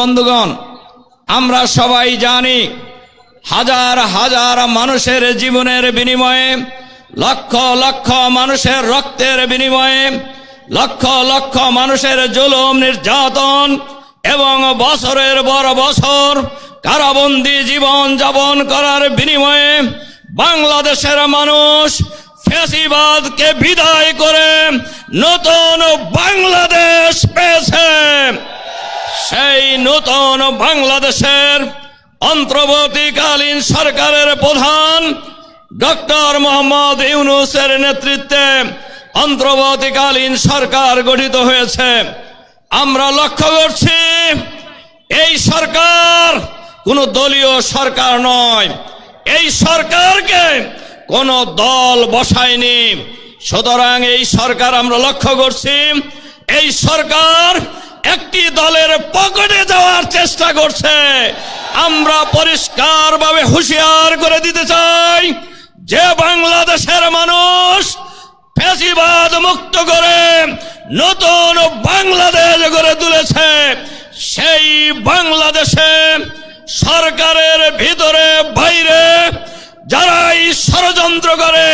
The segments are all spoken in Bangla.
বন্ধুগণ, আমরা সবাই জানি হাজার হাজার মানুষের জীবনের বিনিময়ে, লক্ষ লক্ষ মানুষের রক্তের বিনিময়ে, লক্ষ লক্ষ মানুষের জুলুম, নির্যাতন এবং বছরের বড় বছর কারাবন্দি জীবন যাপন করার বিনিময়ে বাংলাদেশের মানুষ ফেসিবাদকে বিদায় করে নতুন বাংলাদেশ পেয়েছে। সেই নতুন বাংলাদেশের অন্তর্বর্তীকালীন সরকারের প্রধান ডক্টর মোহাম্মদ ইউনুসের নেতৃত্বে অন্তর্বর্তীকালীন সরকার গঠিত হয়েছে। আমরা লক্ষ্য করছি, এই সরকার কোনো দলীয় সরকার নয়। এই সরকারকে কোন দল বসায়নি। সুতরাং এই সরকার আমরা লক্ষ্য করছি, এই সরকার একটি দলের পকেটে যাওয়ার চেষ্টা করছে। আমরা পরিষ্কারভাবে হুঁশিয়ার করে দিতে চাই যে বাংলাদেশের মানুষ ফেসিবাদ মুক্ত করে নতুন বাংলাদেশ গড়ে তুলেছে, সেই বাংলাদেশে সরকারের ভিতরে, বাইরে যারাই ষড়যন্ত্র করে,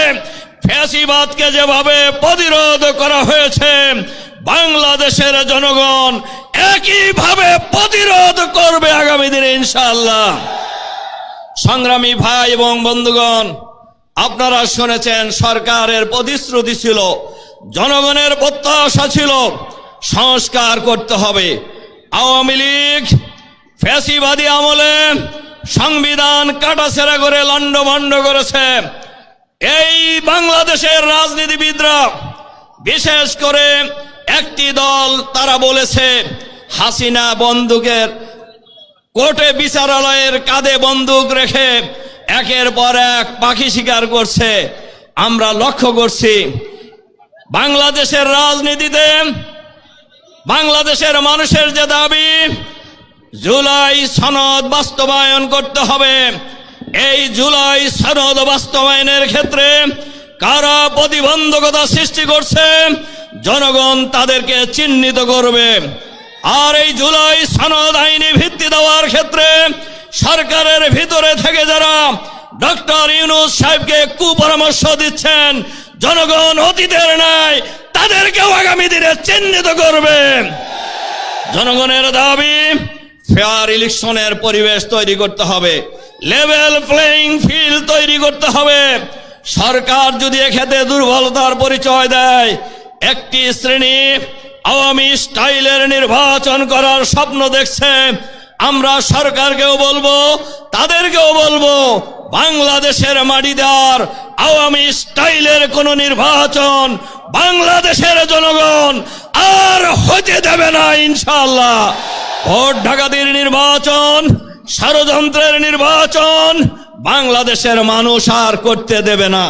ফ্যাসিবাদকে যেভাবে প্রতিরোধ করা হয়েছে, বাংলাদেশের জনগণ একইভাবে প্রতিরোধ করবে আগামী দিনে ইনশাআল্লাহ। সংগ্রামী ভাই এবং বন্ধুগণ, আপনারা শুনেছেন সরকারের প্রতিশ্রুতি ছিল, জনগণের প্রত্যাশা ছিল, সংস্কার করতে হবে। আওয়ামী লীগ ফ্যাসিবাদী আমলে সংবিধান কাটাছেড়া করে লণ্ডভণ্ড করেছে। এই বাংলাদেশের রাজনীতিবিদরা বিশেষ করে একটি দল তারা বলেছে হাসিনা বন্দুকের কোর্টে বিচারালয়ের কাঁধে বন্দুক রেখে একের পর এক পাখি শিকার করছে। আমরা লক্ষ্য করছি, বাংলাদেশের রাজনীতিতে বাংলাদেশের মানুষের যে দাবি, জুলাই সনদ বাস্তবায়ন করতে হবে। এই জুলাই সনদ বাস্তবায়নের ক্ষেত্রে কারা প্রতিবন্ধকতা সৃষ্টি করছে, জনগণ তাদেরকে চিহ্নিত করবে। আর এই জুলাই সনদ আইনি ভিত্তি দেওয়ার ক্ষেত্রে সরকারের ভিতরে থেকে যারা ডক্টর ইউনুস সাহেবকে কুপরামর্শ দিচ্ছেন, জনগণ অতীতের নাই তাদেরকেও আগামী দিনে চিহ্নিত করবে। জনগণের দাবি ফেয়ার ইলেকশনের পরিবেশ তৈরি করতে হবে লেভেল প্লেইং ফিল্ড তৈরি করতে হবে। সরকার যদি এক্ষেত্রে দুর্বলতার পরিচয় দেয়, একটি শ্রেণি আওয়ামী স্টাইলের নির্বাচন করার স্বপ্ন দেখছে। আমরা সরকারকেও বলব, তাদেরকেও বলব, বাংলাদেশের মাটিদার আওয়ামী স্টাইলের কোন নির্বাচন বাংলাদেশের জনগণ আর হতে দেবে না ইনশাল্লাহ ভোট ডাকাতির নির্বাচন, ষড়যন্ত্রের নির্বাচন বাংলাদেশের মানুষ আর করতে দেবে না।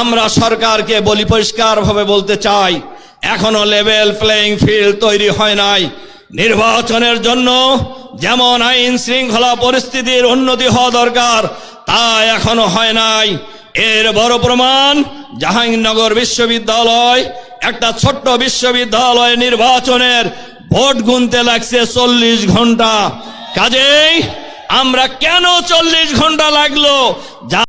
আমরা সরকারকে বলি পরিষ্কার ভাবে বলতে চাই এখনও লেভেল প্লেইং ফিল্ড তৈরি হয় নাই। নির্বাচনের জন্য যেমন আইন শৃঙ্খলা পরিস্থিতির উন্নতি হওয়া দরকার, তা এখনও হয় নাই। এর বড় প্রমাণ জাহাঙ্গীরনগর বিশ্ববিদ্যালয়। একটা ছোট্ট বিশ্ববিদ্যালয় নির্বাচনের ভোট গুনতে লাগছে চল্লিশ ঘণ্টা। কাজেই আমরা কেন চল্লিশ ঘণ্টা লাগল?